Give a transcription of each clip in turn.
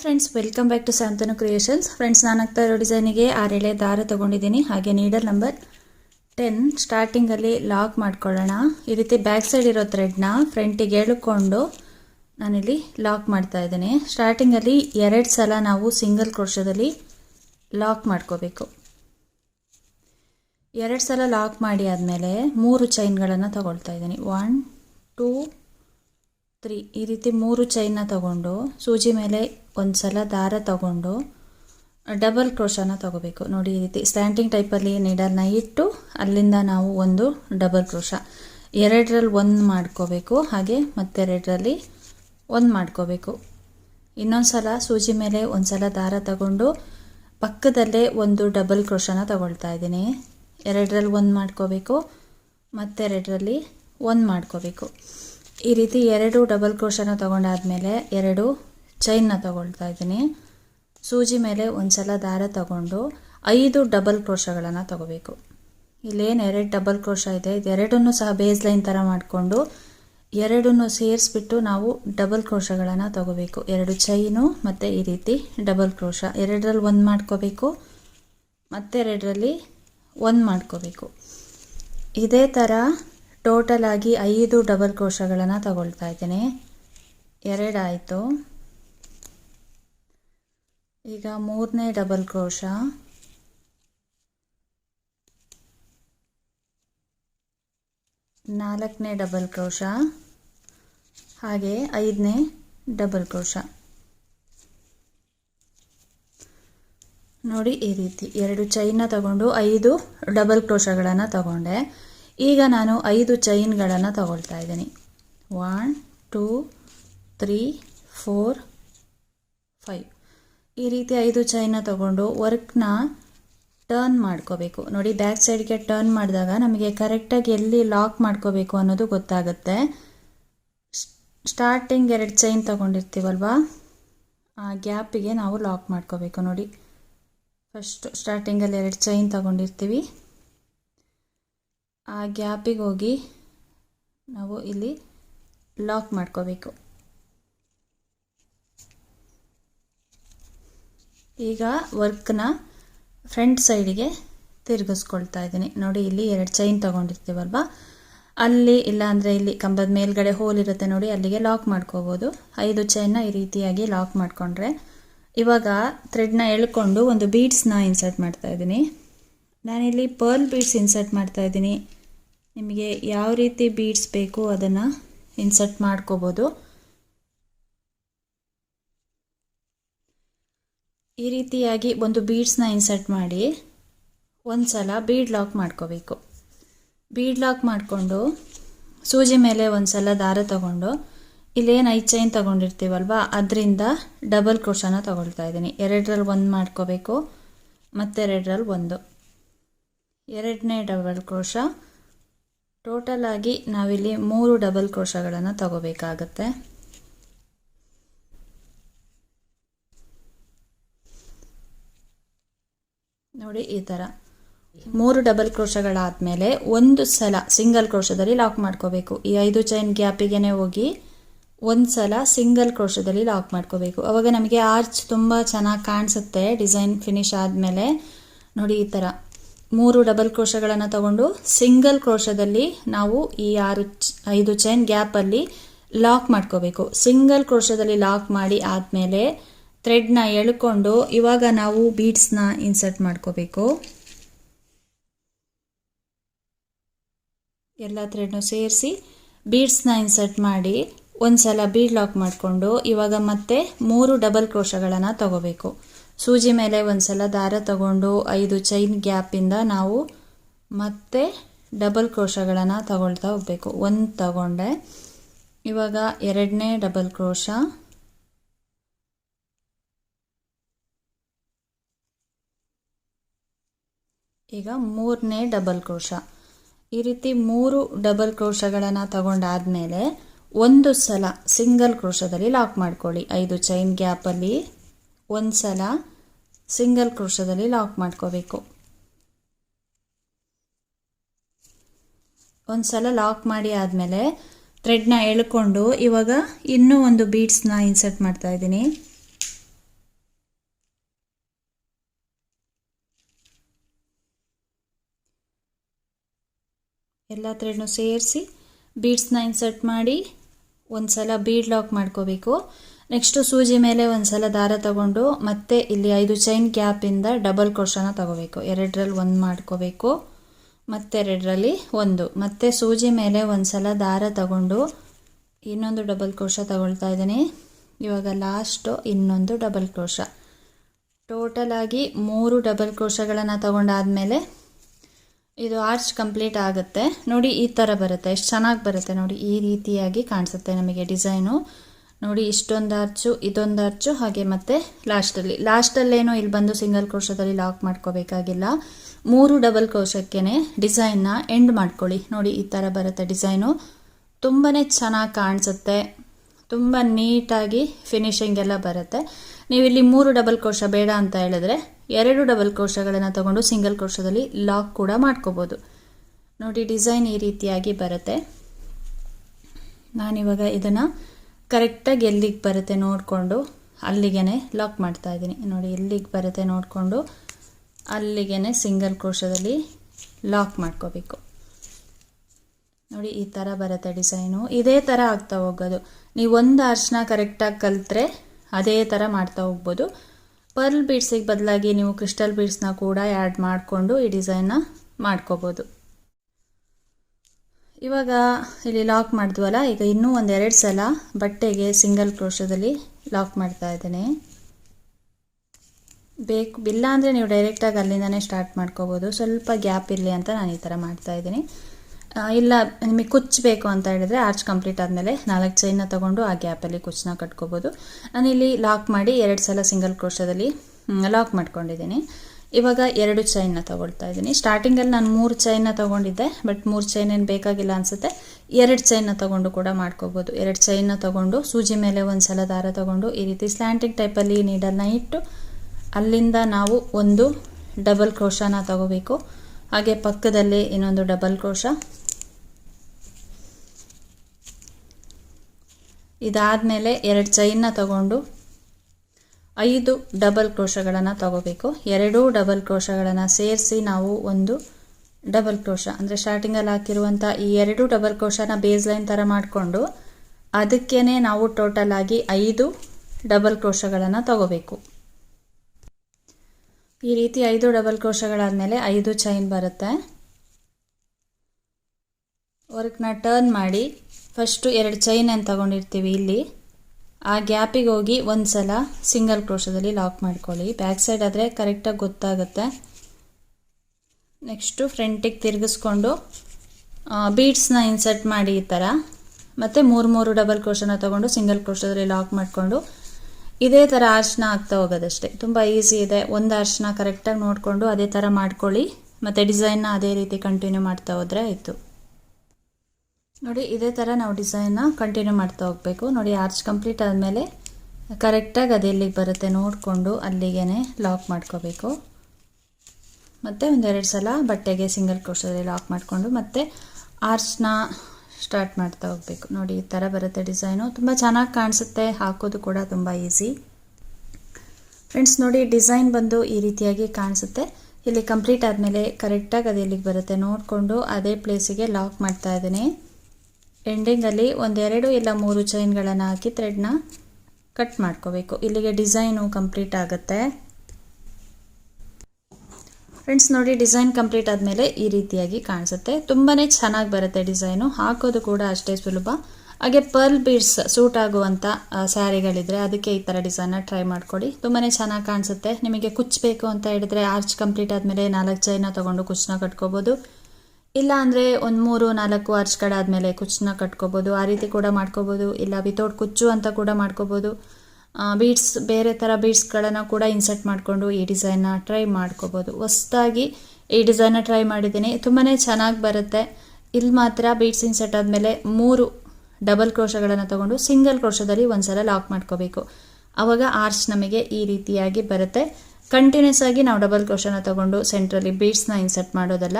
Friends welcome back to Shantanu creations friends ನಾನು ಆಗ್ತಾ ಇರೋ ಡಿಸೈನಿಗೆ ಎಳೆ ದಾರ ತೊಗೊಂಡಿದ್ದೀನಿ. ಹಾಗೆ ನೀಡಲ್ ನಂಬರ್ ಟೆನ್ ಸ್ಟಾರ್ಟಿಂಗಲ್ಲಿ ಲಾಕ್ ಮಾಡ್ಕೊಳ್ಳೋಣ. ಈ ರೀತಿ ಬ್ಯಾಕ್ ಸೈಡ್ ಇರೋ ಥ್ರೆಡ್ನ ಫ್ರಂಟಿಗೆ ಎಳ್ಕೊಂಡು ನಾನಿಲ್ಲಿ ಲಾಕ್ ಮಾಡ್ತಾ ಇದ್ದೀನಿ. ಸ್ಟಾರ್ಟಿಂಗಲ್ಲಿ ಎರಡು ಸಲ ನಾವು ಸಿಂಗಲ್ ಕ್ರೋಶದಲ್ಲಿ ಲಾಕ್ ಮಾಡ್ಕೋಬೇಕು. ಎರಡು ಸಲ ಲಾಕ್ ಮಾಡಿ ಆದಮೇಲೆ ಮೂರು ಚೈನ್ಗಳನ್ನು ತಗೊಳ್ತಾ ಇದ್ದೀನಿ. ಒನ್ ಟೂ ತ್ರೀ, ಈ ರೀತಿ ಮೂರು ಚೈನ್ನ ತಗೊಂಡು, ಸೂಜಿ ಮೇಲೆ ಒಂದು ಸಲ ದಾರ ತಗೊಂಡು ಡಬಲ್ ಕ್ರೋಶನ ತಗೋಬೇಕು. ನೋಡಿ ಈ ರೀತಿ ಸ್ಟ್ಯಾಂಟಿಂಗ್ ಟೈಪಲ್ಲಿ ನೀಡಲ್ನ ಇಟ್ಟು, ಅಲ್ಲಿಂದ ನಾವು ಒಂದು ಡಬಲ್ ಕ್ರೋಶ ಎರಡರಲ್ಲಿ ಒಂದು ಮಾಡ್ಕೋಬೇಕು, ಹಾಗೆ ಮತ್ತೆರಡರಲ್ಲಿ ಒಂದು ಮಾಡ್ಕೋಬೇಕು. ಇನ್ನೊಂದು ಸಲ ಸೂಜಿ ಮೇಲೆ ಒಂದು ಸಲ ದಾರ ತಗೊಂಡು, ಪಕ್ಕದಲ್ಲೇ ಒಂದು ಡಬಲ್ ಕ್ರೋಶನ ತಗೊಳ್ತಾ ಇದ್ದೀನಿ. ಎರಡರಲ್ಲಿ ಒಂದು ಮಾಡ್ಕೋಬೇಕು, ಮತ್ತೆರಡರಲ್ಲಿ ಒಂದು ಮಾಡ್ಕೋಬೇಕು. ಈ ರೀತಿ ಎರಡು ಡಬಲ್ ಕ್ರೋಶನ ತೊಗೊಂಡಾದ್ಮೇಲೆ ಎರಡು ಚೈನ್ನ ತಗೊಳ್ತಾ ಇದ್ದೀನಿ. ಸೂಜಿ ಮೇಲೆ ಒಂದು ಸಲ ದಾರ ತಗೊಂಡು ಐದು ಡಬಲ್ ಕ್ರೋಶಗಳನ್ನು ತಗೋಬೇಕು. ಇಲ್ಲೇನು ಎರಡು ಡಬಲ್ ಕ್ರೋಶ ಇದೆ. ಇದೆರಡನ್ನೂ ಸಹ ಬೇಸ್ ಲೈನ್ ಥರ ಮಾಡಿಕೊಂಡು ಎರಡನ್ನು ಸೇರಿಸ್ಬಿಟ್ಟು ನಾವು ಡಬಲ್ ಕ್ರೋಶಗಳನ್ನು ತಗೋಬೇಕು. ಎರಡು ಚೈನು ಮತ್ತು ಈ ರೀತಿ ಡಬಲ್ ಕ್ರೋಶ ಎರಡರಲ್ಲಿ ಒಂದು ಮಾಡ್ಕೋಬೇಕು. ಮತ್ತೆರಡರಲ್ಲಿ ಒಂದು ಮಾಡ್ಕೋಬೇಕು. ಇದೇ ಥರ ಟೋಟಲ್ ಆಗಿ ಐದು ಡಬಲ್ ಕ್ರೋಶಗಳನ್ನು ತಗೊಳ್ತಾ ಇದ್ದೇನೆ. ಎರಡಾಯಿತು. ಈಗ ಮೂರನೇ ಡಬಲ್ ಕ್ರೋಶ ನಾಲ್ಕನೇ ಡಬಲ್ ಕ್ರೋಶ ಹಾಗೆ ಐದನೇ ಡಬಲ್ ಕ್ರೋಶ ನೋಡಿ ಈ ರೀತಿ ಎರಡು ಚೈನ ತಗೊಂಡು ಐದು ಡಬಲ್ ಕ್ರೋಶಗಳನ್ನು ತಗೊಂಡೆ. ಈಗ ನಾನು ಐದು ಚೈನ್ಗಳನ್ನು ತಗೊಳ್ತಾ ಇದ್ದೀನಿ. One two three four five ಈ ರೀತಿ ಐದು ಚೈನ್ನ ತಗೊಂಡು ವರ್ಕ್ನ ಟರ್ನ್ ಮಾಡ್ಕೋಬೇಕು. ನೋಡಿ ಬ್ಯಾಕ್ ಸೈಡ್ಗೆ ಟರ್ನ್ ಮಾಡಿದಾಗ ನಮಗೆ ಕರೆಕ್ಟಾಗಿ ಎಲ್ಲಿ ಲಾಕ್ ಮಾಡ್ಕೋಬೇಕು ಅನ್ನೋದು ಗೊತ್ತಾಗುತ್ತೆ. ಸ್ಟಾರ್ಟಿಂಗ್ ಎರಡು ಚೈನ್ ತಗೊಂಡಿರ್ತೀವಲ್ವಾ? ಆ ಗ್ಯಾಪಿಗೆ ನಾವು ಲಾಕ್ ಮಾಡ್ಕೋಬೇಕು. ನೋಡಿ ಫಸ್ಟ್ ಸ್ಟಾರ್ಟಿಂಗಲ್ಲಿ ಎರಡು ಚೈನ್ ತಗೊಂಡಿರ್ತೀವಿ. ಆ ಗ್ಯಾಪಿಗೆ ಹೋಗಿ ನಾವು ಇಲ್ಲಿ ಲಾಕ್ ಮಾಡ್ಕೋಬೇಕು. ಈಗ ವರ್ಕ್ನ ಫ್ರಂಟ್ ಸೈಡಿಗೆ ತಿರುಗಿಸ್ಕೊಳ್ತಾ ಇದ್ದೀನಿ. ನೋಡಿ, ಇಲ್ಲಿ ಎರಡು ಚೈನ್ ತೊಗೊಂಡಿರ್ತೀವಲ್ವ? ಅಲ್ಲಿ ಇಲ್ಲ ಅಂದರೆ ಇಲ್ಲಿ ಕಂಬದ ಮೇಲ್ಗಡೆ ಹೋಲ್ ಇರುತ್ತೆ ನೋಡಿ, ಅಲ್ಲಿಗೆ ಲಾಕ್ ಮಾಡ್ಕೋಬೋದು. ಐದು ಚೈನ್ನ ಈ ರೀತಿಯಾಗಿ ಲಾಕ್ ಮಾಡಿಕೊಂಡ್ರೆ ಇವಾಗ ಥ್ರೆಡ್ನ ಎಳ್ಕೊಂಡು ಒಂದು ಬೀಡ್ಸ್ನ ಇನ್ಸರ್ಟ್ ಮಾಡ್ತಾ ಇದ್ದೀನಿ. ನಾನಿಲ್ಲಿ ಪರ್ಲ್ ಬೀಡ್ಸ್ ಇನ್ಸರ್ಟ್ ಮಾಡ್ತಾ ಇದ್ದೀನಿ. ನಿಮಗೆ ಯಾವ ರೀತಿ ಬೀಡ್ಸ್ ಬೇಕು ಅದನ್ನು ಇನ್ಸರ್ಟ್ ಮಾಡ್ಕೋಬೋದು. ಈ ರೀತಿಯಾಗಿ ಒಂದು ಬೀಡ್ಸ್ನ ಇನ್ಸರ್ಟ್ ಮಾಡಿ ಒಂದು ಸಲ ಬೀಡ್ ಲಾಕ್ ಮಾಡ್ಕೋಬೇಕು. ಬೀಡ್ ಲಾಕ್ ಮಾಡಿಕೊಂಡು ಸೂಜಿ ಮೇಲೆ ಒಂದು ಸಲ ದಾರ ತಗೊಂಡು, ಇಲ್ಲೇನು ಐ ಚೈನ್ ತೊಗೊಂಡಿರ್ತೀವಲ್ವ, ಅದರಿಂದ ಡಬಲ್ ಕ್ರೋಶನ ತೊಗೊಳ್ತಾ ಇದ್ದೀನಿ. ಎರಡರಲ್ಲಿ ಒಂದು ಮಾಡ್ಕೋಬೇಕು, ಮತ್ತೆರಡರಲ್ಲಿ ಒಂದು. ಎರಡನೇ ಡಬಲ್ ಕ್ರೋಶ ಟೋಟಲ್ ಆಗಿ ನಾವಿಲ್ಲಿ ಮೂರು ಡಬಲ್ ಕ್ರೋಶಗಳನ್ನು ತಗೋಬೇಕಾಗತ್ತೆ. ನೋಡಿ ಈ ಥರ ಮೂರು ಡಬಲ್ ಕ್ರೋಶಗಳಾದಮೇಲೆ ಒಂದು ಸಲ ಸಿಂಗಲ್ ಕ್ರೋಶದಲ್ಲಿ ಲಾಕ್ ಮಾಡ್ಕೋಬೇಕು. ಈ ಐದು ಚೈನ್ ಗ್ಯಾಪಿಗೆನೆ ಹೋಗಿ ಒಂದು ಸಲ ಸಿಂಗಲ್ ಕ್ರೋಶದಲ್ಲಿ ಲಾಕ್ ಮಾಡ್ಕೋಬೇಕು. ಅವಾಗ ನಮಗೆ ಆರ್ಚ್ ತುಂಬ ಚೆನ್ನಾಗಿ ಕಾಣಿಸುತ್ತೆ ಡಿಸೈನ್ ಫಿನಿಶ್ ಆದಮೇಲೆ. ನೋಡಿ ಈ ಥರ ಮೂರು ಡಬಲ್ ಕ್ರೋಶಗಳನ್ನು ತಗೊಂಡು ಸಿಂಗಲ್ ಕ್ರೋಶದಲ್ಲಿ ನಾವು ಈ ಆರು ಐದು ಚೈನ್ ಗ್ಯಾಪಲ್ಲಿ ಲಾಕ್ ಮಾಡ್ಕೋಬೇಕು. ಸಿಂಗಲ್ ಕ್ರೋಶದಲ್ಲಿ ಲಾಕ್ ಮಾಡಿ ಆದಮೇಲೆ ಥ್ರೆಡ್ನ ಎಳ್ಕೊಂಡು ಇವಾಗ ನಾವು ಬೀಡ್ಸ್ನ ಇನ್ಸರ್ಟ್ ಮಾಡ್ಕೋಬೇಕು. ಎಲ್ಲ ಥ್ರೆಡ್ನು ಸೇರಿಸಿ ಬೀಡ್ಸ್ನ ಇನ್ಸರ್ಟ್ ಮಾಡಿ ಒಂದು ಸಲ ಬೀಡ್ ಲಾಕ್ ಮಾಡಿಕೊಂಡು ಇವಾಗ ಮತ್ತೆ ಮೂರು ಡಬಲ್ ಕ್ರೋಶಗಳನ್ನು ತಗೋಬೇಕು. ಸೂಜಿ ಮೇಲೆ ಒಂದು ಸಲ ದಾರ ತಗೊಂಡು ಐದು ಚೈನ್ ಗ್ಯಾಪಿಂದ ನಾವು ಮತ್ತೆ ಡಬಲ್ ಕ್ರೋಶಗಳನ್ನು ತಗೊಳ್ತಾ ಹೋಗಬೇಕು. ಒಂದು ತಗೊಂಡೆ. ಇವಾಗ ಎರಡನೇ ಡಬಲ್ ಕ್ರೋಶ. ಈಗ ಮೂರನೇ ಡಬಲ್ ಕ್ರೋಶ. ಈ ರೀತಿ ಮೂರು ಡಬಲ್ ಕ್ರೋಶಗಳನ್ನು ತಗೊಂಡಾದ್ಮೇಲೆ ಒಂದು ಸಲ ಸಿಂಗಲ್ ಕ್ರೋಶದಲ್ಲಿ ಲಾಕ್ ಮಾಡ್ಕೊಳ್ಳಿ. ಐದು ಚೈನ್ ಗ್ಯಾಪಲ್ಲಿ ಒಂದು ಸಲ ಸಿಂಗಲ್ ಕ್ರೋಶದಲ್ಲಿ ಲಾಕ್ ಮಾಡ್ಕೋಬೇಕು. ಒಂದು ಸಲ ಲಾಕ್ ಮಾಡಿ ಆದಮೇಲೆ ಥ್ರೆಡ್ನ ಎಳ್ಕೊಂಡು ಇವಾಗ ಇನ್ನೂ ಒಂದು ಬೀಡ್ಸ್ನ ಇನ್ಸರ್ಟ್ ಮಾಡ್ತಾ ಇದ್ದೀನಿ. ಎಲ್ಲ ಥ್ರೆಡ್ನು ಸೇರಿಸಿ ಬೀಡ್ಸ್ನ ಇನ್ಸರ್ಟ್ ಮಾಡಿ ಒಂದು ಸಲ ಬೀಡ್ ಲಾಕ್ ಮಾಡ್ಕೋಬೇಕು. ನೆಕ್ಸ್ಟು ಸೂಜಿ ಮೇಲೆ ಒಂದು ಸಲ ದಾರ ತಗೊಂಡು ಮತ್ತೆ ಇಲ್ಲಿ ಐದು ಚೈನ್ ಗ್ಯಾಪಿಂದ ಡಬಲ್ ಕ್ರೋಶನ ತಗೋಬೇಕು. ಎರಡರಲ್ಲಿ ಒಂದು ಮಾಡ್ಕೋಬೇಕು. ಮತ್ತೆರಡರಲ್ಲಿ ಒಂದು. ಮತ್ತೆ ಸೂಜಿ ಮೇಲೆ ಒಂದು ಸಲ ದಾರ ತಗೊಂಡು ಇನ್ನೊಂದು ಡಬಲ್ ಕ್ರೋಶ ತಗೊಳ್ತಾ ಇದ್ದೀನಿ. ಇವಾಗ ಲಾಸ್ಟು ಇನ್ನೊಂದು ಡಬಲ್ ಕ್ರೋಶ ಟೋಟಲ್ ಆಗಿ ಮೂರು ಡಬಲ್ ಕ್ರೋಶಗಳನ್ನು ತಗೊಂಡಾದ್ಮೇಲೆ ಇದು ಆರ್ಚ್ ಕಂಪ್ಲೀಟ್ ಆಗುತ್ತೆ. ನೋಡಿ ಈ ಥರ ಬರುತ್ತೆ. ಎಷ್ಟು ಚೆನ್ನಾಗಿ ಬರುತ್ತೆ ನೋಡಿ. ಈ ರೀತಿಯಾಗಿ ಕಾಣಿಸುತ್ತೆ ನಮಗೆ ಡಿಸೈನು ನೋಡಿ, ಇಷ್ಟೊಂದು ಅರ್ಚು ಇದೊಂದು ಅರ್ಚು ಹಾಗೆ ಮತ್ತೆ ಲಾಸ್ಟಲ್ಲಿ. ಲಾಸ್ಟಲ್ಲೇನೋ ಇಲ್ಲಿ ಬಂದು ಸಿಂಗಲ್ ಕ್ರೋಶದಲ್ಲಿ ಲಾಕ್ ಮಾಡ್ಕೋಬೇಕಾಗಿಲ್ಲ. ಮೂರು ಡಬಲ್ ಕ್ರೋಶಕ್ಕೇ ಡಿಸೈನ್ನ ಎಂಡ್ ಮಾಡ್ಕೊಳ್ಳಿ. ನೋಡಿ, ಈ ಥರ ಬರುತ್ತೆ ಡಿಸೈನು. ತುಂಬಾ ಚೆನ್ನಾಗಿ ಕಾಣಿಸುತ್ತೆ. ತುಂಬ ನೀಟಾಗಿ ಫಿನಿಶಿಂಗ್ ಎಲ್ಲ ಬರುತ್ತೆ. ನೀವು ಇಲ್ಲಿ ಮೂರು ಡಬಲ್ ಕೋಶ ಬೇಡ ಅಂತ ಹೇಳಿದ್ರೆ ಎರಡು ಡಬಲ್ ಕೋಶಗಳನ್ನು ತಗೊಂಡು ಸಿಂಗಲ್ ಕೋಶದಲ್ಲಿ ಲಾಕ್ ಕೂಡ ಮಾಡ್ಕೋಬೋದು. ನೋಡಿ, ಡಿಸೈನ್ ಈ ರೀತಿಯಾಗಿ ಬರುತ್ತೆ. ನಾನಿವಾಗ ಇದನ್ನು ಕರೆಕ್ಟಾಗಿ ಎಲ್ಲಿಗೆ ಬರುತ್ತೆ ನೋಡಿಕೊಂಡು ಅಲ್ಲಿಗೆ ಲಾಕ್ ಮಾಡ್ತಾ ಇದ್ದೀನಿ. ನೋಡಿ, ಎಲ್ಲಿಗೆ ಬರುತ್ತೆ ನೋಡಿಕೊಂಡು ಅಲ್ಲಿಗೆ ಸಿಂಗಲ್ ಕ್ರೋಶದಲ್ಲಿ ಲಾಕ್ ಮಾಡ್ಕೋಬೇಕು. ನೋಡಿ, ಈ ಥರ ಬರುತ್ತೆ ಡಿಸೈನು. ಇದೇ ಥರ ಆಗ್ತಾ ಹೋಗೋದು. ನೀವು ಒಂದು ಅರ್ಶನ ಕರೆಕ್ಟಾಗಿ ಕಲಿತ್ರೆ ಅದೇ ಥರ ಮಾಡ್ತಾ ಹೋಗ್ಬೋದು. ಪರ್ಲ್ ಬೀಡ್ಸಿಗೆ ಬದಲಾಗಿ ನೀವು ಕ್ರಿಸ್ಟಲ್ ಬೀಡ್ಸ್ನ ಕೂಡ ಆ್ಯಡ್ ಮಾಡಿಕೊಂಡು ಈ ಡಿಸೈನ್ನ ಮಾಡ್ಕೋಬೋದು. ಇವಾಗ ಇಲ್ಲಿ ಲಾಕ್ ಮಾಡಿದ್ವಲ್ಲ, ಈಗ ಇನ್ನೂ ಒಂದು ಎರಡು ಸಲ ಬಟ್ಟೆಗೆ ಸಿಂಗಲ್ ಕ್ರೋಶದಲ್ಲಿ ಲಾಕ್ ಮಾಡ್ತಾ ಇದ್ದೀನಿ. ಬೇಕು, ಇಲ್ಲ ಅಂದರೆ ನೀವು ಡೈರೆಕ್ಟಾಗಿ ಅಲ್ಲಿಂದನೇ ಸ್ಟಾರ್ಟ್ ಮಾಡ್ಕೋಬೋದು. ಸ್ವಲ್ಪ ಗ್ಯಾಪ್ ಇರಲಿ ಅಂತ ನಾನು ಈ ಥರ ಮಾಡ್ತಾ ಇದ್ದೀನಿ. ಇಲ್ಲ, ನಿಮಗೆ ಕುಚ್ಚಬೇಕು ಅಂತ ಹೇಳಿದ್ರೆ ಆರ್ಚ್ ಕಂಪ್ಲೀಟ್ ಆದಮೇಲೆ ನಾಲ್ಕು ಚೈನ ತಗೊಂಡು ಆ ಗ್ಯಾಪಲ್ಲಿ ಕುಚ್ಚನ್ನ ಕಟ್ಕೋಬೋದು. ನಾನಿಲ್ಲಿ ಲಾಕ್ ಮಾಡಿ ಎರಡು ಸಲ ಸಿಂಗಲ್ ಕ್ರೋಶದಲ್ಲಿ ಲಾಕ್ ಮಾಡ್ಕೊಂಡಿದ್ದೀನಿ. ಇವಾಗ ಎರಡು ಚೈನ್ನ ತೊಗೊಳ್ತಾ ಇದ್ದೀನಿ. ಸ್ಟಾರ್ಟಿಂಗಲ್ಲಿ ನಾನು ಮೂರು ಚೈನ್ನ ತೊಗೊಂಡಿದ್ದೆ ಬಟ್ ಮೂರು ಚೈನ್ ಏನು ಬೇಕಾಗಿಲ್ಲ ಅನಿಸುತ್ತೆ. ಎರಡು ಚೈನ್ನ ತೊಗೊಂಡು ಕೂಡ ಮಾಡ್ಕೋಬೋದು. ಎರಡು ಚೈನ್ನ ತೊಗೊಂಡು ಸೂಜಿ ಮೇಲೆ ಒಂದು ಸಲ ದಾರ ತೊಗೊಂಡು ಈ ರೀತಿ ಸ್ಲ್ಯಾಂಟಿಂಗ್ ಟೈಪಲ್ಲಿ ನೀಡಲ್ನ ಇಟ್ಟು ಅಲ್ಲಿಂದ ನಾವು ಒಂದು ಡಬಲ್ ಕ್ರೋಶನ ತಗೋಬೇಕು. ಹಾಗೆ ಪಕ್ಕದಲ್ಲಿ ಇನ್ನೊಂದು ಡಬಲ್ ಕ್ರೋಶ ಇದಾದಮೇಲೆ ಎರಡು ಚೈನ್ನ ತಗೊಂಡು ಐದು ಡಬಲ್ ಕ್ರೋಶಗಳನ್ನು ತಗೋಬೇಕು. ಎರಡೂ ಡಬಲ್ ಕ್ರೋಶಗಳನ್ನು ಸೇರಿಸಿ ನಾವು ಒಂದು ಡಬಲ್ ಕ್ರೋಶ, ಅಂದರೆ ಸ್ಟಾರ್ಟಿಂಗಲ್ಲಿ ಹಾಕಿರುವಂಥ ಈ ಎರಡು ಡಬಲ್ ಕ್ರೋಶನ ಬೇಸ್ ಲೈನ್ ಥರ ಮಾಡಿಕೊಂಡು ಅದಕ್ಕೇ ನಾವು ಟೋಟಲ್ ಆಗಿ ಐದು ಡಬಲ್ ಕ್ರೋಶಗಳನ್ನು ತಗೋಬೇಕು. ಈ ರೀತಿ ಐದು ಡಬಲ್ ಕ್ರೋಶಗಳಾದಮೇಲೆ ಐದು ಚೈನ್ ಬರುತ್ತೆ. ವರ್ಕ್ನ ಟರ್ನ್ ಮಾಡಿ ಫಸ್ಟು ಎರಡು ಚೈನ್ ಏನು ತಗೊಂಡಿರ್ತೀವಿ ಇಲ್ಲಿ? ಆ ಗ್ಯಾಪಿಗೆ ಹೋಗಿ ಒಂದು ಸಲ ಸಿಂಗಲ್ ಕ್ರೋಶದಲ್ಲಿ ಲಾಕ್ ಮಾಡ್ಕೊಳ್ಳಿ. ಬ್ಯಾಕ್ ಸೈಡ್ ಆದರೆ ಕರೆಕ್ಟಾಗಿ ಗೊತ್ತಾಗುತ್ತೆ. ನೆಕ್ಸ್ಟು ಫ್ರಂಟಿಗೆ ತಿರುಗಿಸ್ಕೊಂಡು ಬೀಡ್ಸ್ನ ಇನ್ಸರ್ಟ್ ಮಾಡಿ ಈ ಥರ ಮತ್ತು ಮೂರು ಮೂರು ಡಬಲ್ ಕ್ರೋಶನ ತೊಗೊಂಡು ಸಿಂಗಲ್ ಕ್ರೋಶದಲ್ಲಿ ಲಾಕ್ ಮಾಡಿಕೊಂಡು, ಇದೇ ಥರ ಅರ್ಶನ ಆಗ್ತಾ ಹೋಗೋದಷ್ಟೇ. ತುಂಬ ಈಸಿ ಇದೆ. ಒಂದು ಅರ್ಶನ ಕರೆಕ್ಟಾಗಿ ನೋಡಿಕೊಂಡು ಅದೇ ಥರ ಮಾಡ್ಕೊಳ್ಳಿ. ಮತ್ತು ಡಿಸೈನ್ನ ಅದೇ ರೀತಿ ಕಂಟಿನ್ಯೂ ಮಾಡ್ತಾ ಹೋದರೆ ಆಯಿತು. ನೋಡಿ, ಇದೇ ಥರ ನಾವು ಡಿಸೈನ್ನ ಕಂಟಿನ್ಯೂ ಮಾಡ್ತಾ ಹೋಗಬೇಕು. ನೋಡಿ ಆರ್ಚ್ ಕಂಪ್ಲೀಟ್ ಆದಮೇಲೆ ಕರೆಕ್ಟಾಗಿ ಅದು ಎಲ್ಲಿಗೆ ಬರುತ್ತೆ ನೋಡಿಕೊಂಡು ಅಲ್ಲಿಗೆ ಲಾಕ್ ಮಾಡ್ಕೋಬೇಕು. ಮತ್ತು ಒಂದೆರಡು ಸಲ ಬಟ್ಟೆಗೆ ಸಿಂಗಲ್ ಕ್ರೋಶಲ್ಲಿ ಲಾಕ್ ಮಾಡಿಕೊಂಡು ಮತ್ತೆ ಆರ್ಚ್ನ ಸ್ಟಾರ್ಟ್ ಮಾಡ್ತಾ ಹೋಗಬೇಕು. ನೋಡಿ, ಈ ಥರ ಬರುತ್ತೆ ಡಿಸೈನು ತುಂಬ ಚೆನ್ನಾಗಿ ಕಾಣಿಸುತ್ತೆ. ಹಾಕೋದು ಕೂಡ ತುಂಬ ಈಸಿ ಫ್ರೆಂಡ್ಸ್ ನೋಡಿ ಡಿಸೈನ್ ಬಂದು ಈ ರೀತಿಯಾಗಿ ಕಾಣಿಸುತ್ತೆ. ಇಲ್ಲಿ ಕಂಪ್ಲೀಟ್ ಆದಮೇಲೆ ಕರೆಕ್ಟಾಗಿ ಅದು ಎಲ್ಲಿಗೆ ಬರುತ್ತೆ ನೋಡಿಕೊಂಡು ಅದೇ ಪ್ಲೇಸಿಗೆ ಲಾಕ್ ಮಾಡ್ತಾ ಇದ್ದೀನಿ. ಎಂಡಿಂಗಲ್ಲಿ ಒಂದೆರಡು ಇಲ್ಲ ಮೂರು ಚೈನ್ಗಳನ್ನು ಹಾಕಿ ಥ್ರೆಡ್ನ ಕಟ್ ಮಾಡ್ಕೋಬೇಕು. ಇಲ್ಲಿಗೆ ಡಿಸೈನು ಕಂಪ್ಲೀಟ್ ಆಗುತ್ತೆ. ಫ್ರೆಂಡ್ಸ್ ನೋಡಿ ಡಿಸೈನ್ ಕಂಪ್ಲೀಟ್ ಆದಮೇಲೆ ಈ ರೀತಿಯಾಗಿ ಕಾಣಿಸುತ್ತೆ. ತುಂಬಾ ಚೆನ್ನಾಗಿ ಬರುತ್ತೆ ಡಿಸೈನು ಹಾಕೋದು ಕೂಡ ಅಷ್ಟೇ ಸುಲಭ. ಹಾಗೆ ಪರ್ಲ್ ಬೀಡ್ಸ್ ಸೂಟ್ ಆಗುವಂಥ ಸ್ಯಾರಿಗಳಿದ್ರೆ ಅದಕ್ಕೆ ಈ ಥರ ಡಿಸೈನ್ನ ಟ್ರೈ ಮಾಡಿಕೊಡಿ. ತುಂಬಾ ಚೆನ್ನಾಗಿ ಕಾಣಿಸುತ್ತೆ. ನಿಮಗೆ ಕುಚ್ಚಬೇಕು ಅಂತ ಹೇಳಿದ್ರೆ ಆರ್ಚ್ ಕಂಪ್ಲೀಟ್ ಆದಮೇಲೆ ನಾಲ್ಕು ಚೈನ ತೊಗೊಂಡು ಕುಚ್ಚನ್ನ ಕಟ್ಕೋಬೋದು. ಇಲ್ಲ ಅಂದರೆ ಒಂದು ಮೂರು, ನಾಲ್ಕು ಆರ್ಚ್ಗಳಾದಮೇಲೆ ಕುಚ್ಚನ್ನ ಕಟ್ಕೋಬೋದು. ಆ ರೀತಿ ಕೂಡ ಮಾಡ್ಕೋಬೋದು. ಇಲ್ಲ ವಿತೌಟ್ ಕುಚ್ಚು ಅಂತ ಕೂಡ ಮಾಡ್ಕೋಬೋದು. ಬೀಡ್ಸ್ ಬೇರೆ ಥರ ಬೀಡ್ಸ್ಗಳನ್ನು ಕೂಡ ಇನ್ಸರ್ಟ್ ಮಾಡಿಕೊಂಡು ಈ ಡಿಸೈನ್ನ ಟ್ರೈ ಮಾಡ್ಕೋಬೋದು. ಹೊಸ್ದಾಗಿ ಈ ಡಿಸೈನ್ನ ಟ್ರೈ ಮಾಡಿದ್ದೀನಿ. ತುಂಬಾ ಚೆನ್ನಾಗಿ ಬರುತ್ತೆ. ಇಲ್ಲಿ ಮಾತ್ರ ಬೀಡ್ಸ್ ಇನ್ಸರ್ಟ್ ಆದಮೇಲೆ ಮೂರು ಡಬಲ್ ಕ್ರೋಶಗಳನ್ನು ತಗೊಂಡು ಸಿಂಗಲ್ ಕ್ರೋಶದಲ್ಲಿ ಒಂದ್ಸಲ ಲಾಕ್ ಮಾಡ್ಕೋಬೇಕು. ಆವಾಗ ಆರ್ಚ್ ನಮಗೆ ಈ ರೀತಿಯಾಗಿ ಬರುತ್ತೆ. ಕಂಟಿನ್ಯೂಸ್ ಆಗಿ ನಾವು ಡಬಲ್ ಕ್ರೋಶನ ತಗೊಂಡು ಸೆಂಟ್ರಲ್ಲಿ ಬೀಡ್ಸ್ನ ಇನ್ಸರ್ಟ್ ಮಾಡೋದಲ್ಲ.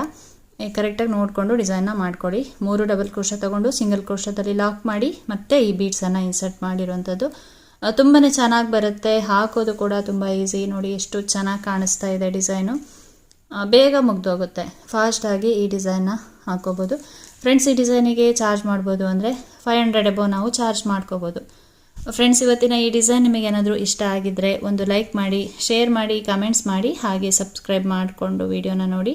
ಕರೆಕ್ಟಾಗಿ ನೋಡಿಕೊಂಡು ಡಿಸೈನ್ನ ಮಾಡ್ಕೊಳ್ಳಿ ಮೂರು ಡಬಲ್ ಕ್ರೋಶ ತೊಗೊಂಡು ಸಿಂಗಲ್ ಕ್ರೋಶದಲ್ಲಿ ಲಾಕ್ ಮಾಡಿ, ಮತ್ತೆ ಈ ಬೀಡ್ಸನ್ನು ಇನ್ಸರ್ಟ್ ಮಾಡಿರುವಂಥದ್ದು. ತುಂಬಾ ಚೆನ್ನಾಗಿ ಬರುತ್ತೆ. ಹಾಕೋದು ಕೂಡ ತುಂಬ ಈಸಿ ನೋಡಿ ಎಷ್ಟು ಚೆನ್ನಾಗಿ ಕಾಣಿಸ್ತಾ ಇದೆ ಡಿಸೈನು ಬೇಗ ಮುಗ್ದೋಗುತ್ತೆ. ಫಾಸ್ಟಾಗಿ ಈ ಡಿಸೈನ್ನ ಹಾಕೋಬೋದು. ಫ್ರೆಂಡ್ಸ್ ಈ ಡಿಸೈನಿಗೆ ಚಾರ್ಜ್ ಮಾಡ್ಬೋದು ಅಂದರೆ ಫೈವ್ ಹಂಡ್ರೆಡ್ ಎಬೋ ನಾವು ಚಾರ್ಜ್ ಮಾಡ್ಕೋಬೋದು. ಫ್ರೆಂಡ್ಸ್ ಇವತ್ತಿನ ಈ ಡಿಸೈನ್ ನಿಮಗೇನಾದರೂ ಇಷ್ಟ ಆಗಿದ್ದರೆ ಒಂದು ಲೈಕ್ ಮಾಡಿ ಶೇರ್ ಮಾಡಿ ಕಮೆಂಟ್ಸ್ ಮಾಡಿ, ಹಾಗೆ ಸಬ್ಸ್ಕ್ರೈಬ್ ಮಾಡಿಕೊಂಡು ವಿಡಿಯೋನ ನೋಡಿ.